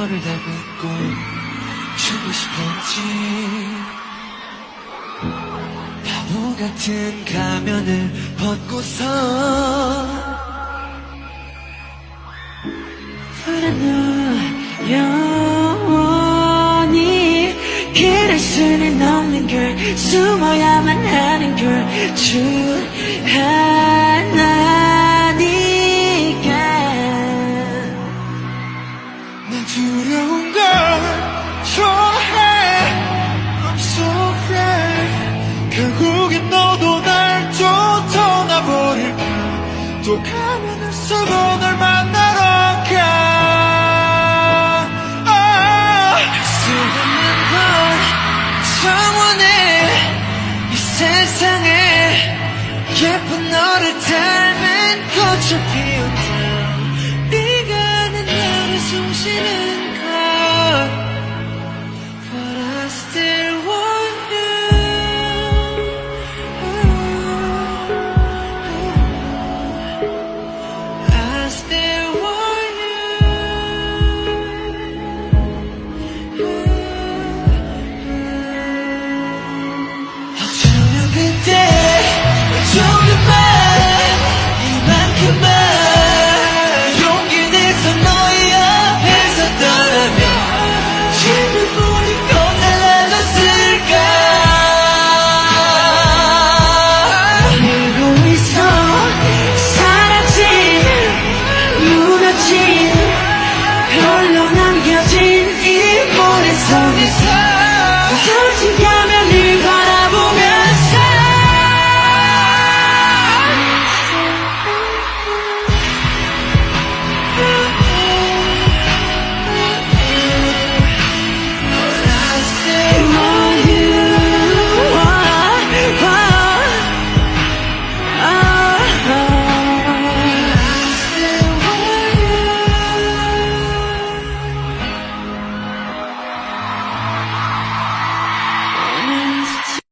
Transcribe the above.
너를 꽃 주고 싶었지. 바보 같은 가면을 벗고서 푸른 영원히 그럴 수는 없는 걸 숨어야만 하는 걸줄 하나니까. 난 두려운 걸 좋아해. I'm so afraid 결국엔 너도 날좀 떠나버릴까? 또 가면을 쓰고 널 건 정원해. 이 세상에 예쁜 너를 닮은 꽃을 피운다 네가 는 나를 숨쉬는 것